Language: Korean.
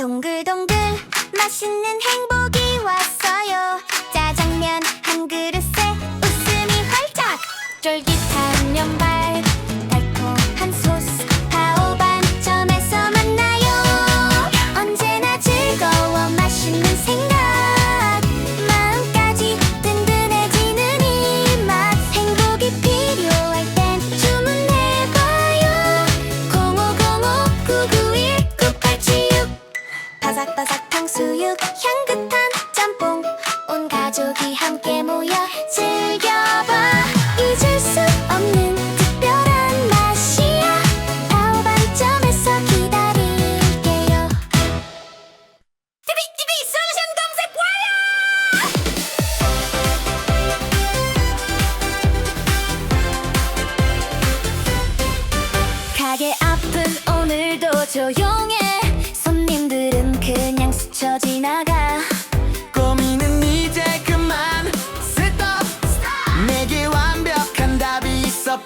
동글동글 맛있는 행복이 왔어요. 짜장면 한 그릇에 웃음이 활짝. 쫄깃한 면발 향긋한 짬뽕. 온 가족이 함께 모여 즐겨봐. 잊을 수 없는 특별한 맛이야. 다오반점에서 기다릴게요. TVTV 솔루션 검색 와요 가게 앞은 오늘도 조용해 지나가. 고민은 이제 그만. Stop, Stop. 내게 완벽한 답이 있어.